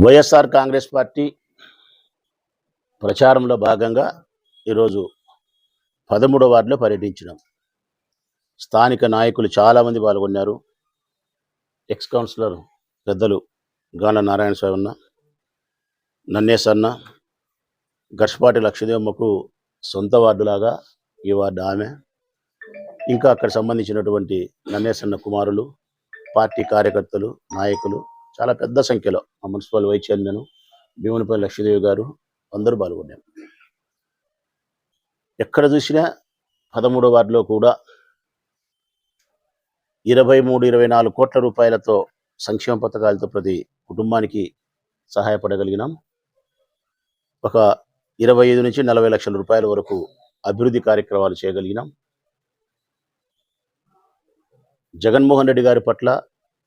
YSR Congress party ప్రచారంలో భాగంగా ఈరోజు పదమూడో వార్డులో పర్యటించినాం. స్థానిక నాయకులు చాలామంది పాల్గొన్నారు. ఎక్స్ కౌన్సిలర్ పెద్దలు గాన నారాయణ స్వామి అన్న నన్నేస్ అన్న గర్షపాటి లక్షదేవమ్మకు సొంత వార్డులాగా ఈ వార్డు ఆమె. ఇంకా అక్కడ సంబంధించినటువంటి నన్నేసన్న కుమారులు పార్టీ కార్యకర్తలు నాయకులు చాలా పెద్ద సంఖ్యలో మా municipal vice chairman Bheemunipalli Lakshmidevi గారు అందరూ పాల్గొన్నారు. ఎక్కడ చూసినా పదమూడో వార్డులో కూడా ఇరవై మూడు ఇరవై నాలుగు కోట్ల రూపాయలతో సంక్షేమ పథకాలతో ప్రతి కుటుంబానికి సహాయపడగలిగినాం. ఒక ఇరవై ఐదు నుంచి నలభై లక్షల రూపాయల వరకు అభివృద్ధి కార్యక్రమాలు చేయగలిగినాం. జగన్మోహన్ రెడ్డి గారి పట్ల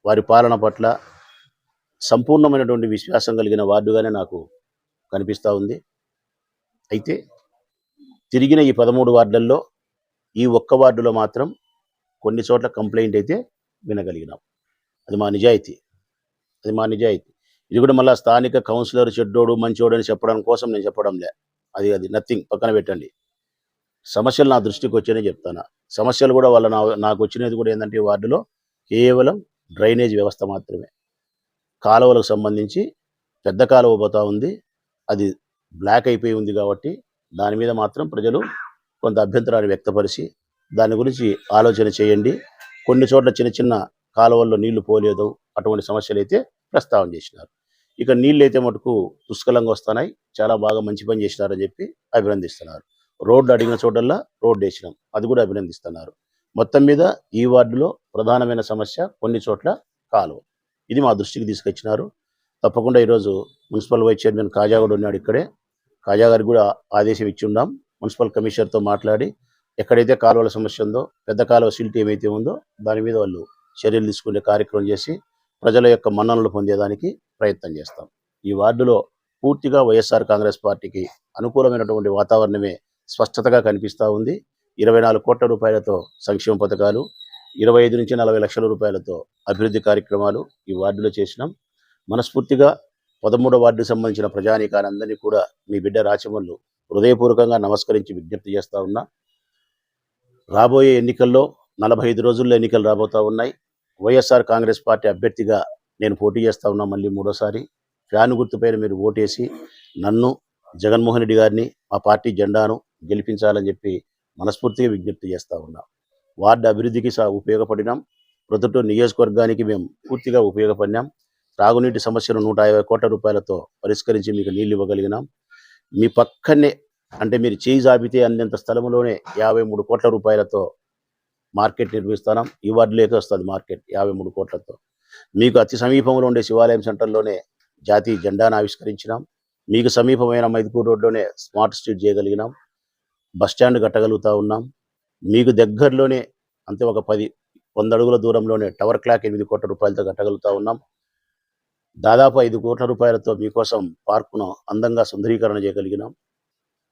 వారి పాలన పట్ల సంపూర్ణమైనటువంటి విశ్వాసం కలిగిన వార్డుగానే నాకు కనిపిస్తూ ఉంది. అయితే తిరిగిన ఈ పదమూడు వార్డులలో ఈ ఒక్క వార్డులో మాత్రం కొన్ని చోట్ల కంప్లైంట్ అయితే వినగలిగినాం. అది మా నిజాయితీ. అది మా నిజాయితీ. ఇది కూడా మళ్ళీ స్థానిక కౌన్సిలర్ చెడ్డోడు మంచోడు అని చెప్పడం కోసం నేను చెప్పడం లే. అది అది నథింగ్ పక్కన పెట్టండి. సమస్యలు నా దృష్టికి వచ్చాయని చెప్తాను? సమస్యలు కూడా వాళ్ళ నా నాకు వచ్చినది కూడా ఏంటంటే వార్డులో కేవలం డ్రైనేజ్ వ్యవస్థ మాత్రమే. కాలువలకు సంబంధించి పెద్ద కాలువ పోతా ఉంది. అది బ్లాక్ అయిపోయి ఉంది కాబట్టి దాని మీద మాత్రం ప్రజలు కొంత అభ్యంతరాన్ని వ్యక్తపరిచి దాని గురించి ఆలోచన చేయండి. కొన్ని చోట్ల చిన్న చిన్న కాలువల్లో నీళ్ళు పోలేదు. అటువంటి సమస్యలు అయితే ప్రస్తావన చేసినారు. ఇక నీళ్ళు అయితే మటుకు పుష్కలంగా వస్తున్నాయి. చాలా బాగా మంచి పని చేసినారని చెప్పి అభినందిస్తున్నారు. రోడ్లు అడిగిన చోటల్లా రోడ్డు వేసినాం. అది కూడా అభినందిస్తున్నారు. మొత్తం మీద ఈ వార్డులో ప్రధానమైన సమస్య కొన్ని చోట్ల కాలువ. ఇది మా దృష్టికి తీసుకొచ్చినారు. తప్పకుండా ఈరోజు మున్సిపల్ వైస్ చైర్మన్ కాజా కూడా ఉన్నాడు ఇక్కడే. కాజా గారికి కూడా ఆదేశం ఇచ్చి ఉన్నాం. మున్సిపల్ కమిషనర్తో మాట్లాడి ఎక్కడైతే కాలువల సమస్య ఉందో పెద్ద కాలువ సిల్ట్ ఏమైతే ఉందో దాని మీద వాళ్ళు చర్యలు తీసుకునే కార్యక్రమం చేసి ప్రజల యొక్క మన్ననలు పొందేదానికి ప్రయత్నం చేస్తాం. ఈ వార్డులో పూర్తిగా వైఎస్ఆర్ కాంగ్రెస్ పార్టీకి అనుకూలమైనటువంటి వాతావరణమే స్పష్టతగా కనిపిస్తూ ఉంది. ఇరవై నాలుగు కోట్ల రూపాయలతో సంక్షేమ పథకాలు ఇరవై ఐదు నుంచి నలభై లక్షల రూపాయలతో అభివృద్ధి కార్యక్రమాలు ఈ వార్డులో చేసినాం. మనస్ఫూర్తిగా పదమూడో వార్డుకు సంబంధించిన ప్రజానీకాలందరినీ కూడా మీ బిడ్డ రాచమల్లు హృదయపూర్వకంగా నమస్కరించి విజ్ఞప్తి చేస్తూ ఉన్నా. రాబోయే ఎన్నికల్లో నలభై ఐదు రోజుల్లో ఎన్నికలు రాబోతా ఉన్నాయి. వైఎస్ఆర్ కాంగ్రెస్ పార్టీ అభ్యర్థిగా నేను పోటీ చేస్తా ఉన్నా మళ్ళీ మూడోసారి. ఫ్యాన్ గుర్తుపైన మీరు ఓటేసి నన్ను జగన్మోహన్ రెడ్డి గారిని మా పార్టీ జెండాను గెలిపించాలని చెప్పి మనస్ఫూర్తిగా విజ్ఞప్తి చేస్తూ ఉన్నా. వార్డు అభివృద్ధికి ఉపయోగపడినాం. ప్రొద్దుటూరు నియోజకవర్గానికి మేము పూర్తిగా ఉపయోగపడినాం. తాగునీటి సమస్యను నూట యాభై కోట్ల రూపాయలతో పరిష్కరించి మీకు నీళ్ళు ఇవ్వగలిగినాం. మీ పక్కనే అంటే మీరు చేయి జాబితే అందేంత స్థలంలోనే యాభై మూడు కోట్ల రూపాయలతో మార్కెట్ నిర్మిస్తున్నాం. ఈ వార్డులోకి వస్తుంది మార్కెట్ యాభై మూడు కోట్లతో. మీకు అతి సమీపంలో ఉండే శివాలయం సెంటర్లోనే జాతీయ జెండాను ఆవిష్కరించినాం. మీకు సమీపమైన మైదుకూరు రోడ్లోనే స్మార్ట్ స్ట్రీట్ చేయగలిగినాం. బస్ స్టాండ్ కట్టగలుగుతా ఉన్నాం. మీకు దగ్గరలోనే అంతే ఒక పది వంద అడుగుల దూరంలోనే టవర్ క్లాక్ ఎనిమిది కోట్ల రూపాయలతో కట్టగలుగుతా ఉన్నాం. దాదాపు ఐదు కోట్ల రూపాయలతో మీకోసం పార్కును అందంగా సుందరీకరణ చేయగలిగినాం.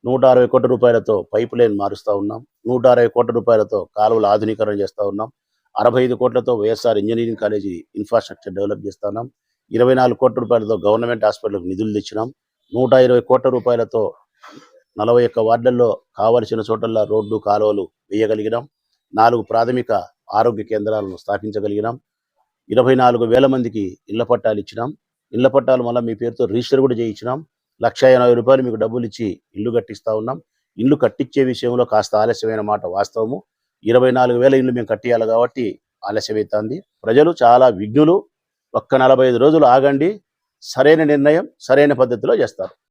నూట అరవై కోట్ల రూపాయలతో పైప్ లైన్ మారుస్తూ ఉన్నాం. నూట అరవై కోట్ల రూపాయలతో కాలువల ఆధునీకరణ చేస్తూ ఉన్నాం. అరవై ఐదు కోట్లతో YSR engineering college infrastructure develop చేస్తా ఉన్నాం. ఇరవై నాలుగు కోట్ల రూపాయలతో గవర్నమెంట్ హాస్పిటల్కి నిధులు తెచ్చినాం. నూట ఇరవై కోట్ల రూపాయలతో నలభై ఒక్క వార్డుల్లో కావలసిన చోటల్లో రోడ్లు కాలువలు వేయగలిగినాం. నాలుగు ప్రాథమిక ఆరోగ్య కేంద్రాలను స్థాపించగలిగినాం. ఇరవై నాలుగు వేల మందికి ఇళ్ళ పట్టాలు ఇచ్చినాం. ఇళ్ళ పట్టాలు మళ్ళీ మీ పేరుతో రిజిస్టర్ కూడా చేయించినాం. లక్ష ఎనభై రూపాయలు మీకు డబ్బులు ఇచ్చి ఇల్లు కట్టిస్తా ఉన్నాం. ఇల్లు కట్టించే విషయంలో కాస్త ఆలస్యమైన మాట వాస్తవము. ఇరవై నాలుగు వేల ఇల్లు మేము కట్టియాలి కాబట్టి ఆలస్యమవుతుంది ప్రజలు చాలా విఘ్నులు. ఒక్క నలభై ఐదు రోజులు ఆగండి. సరైన నిర్ణయం సరైన పద్ధతిలో చేస్తారు.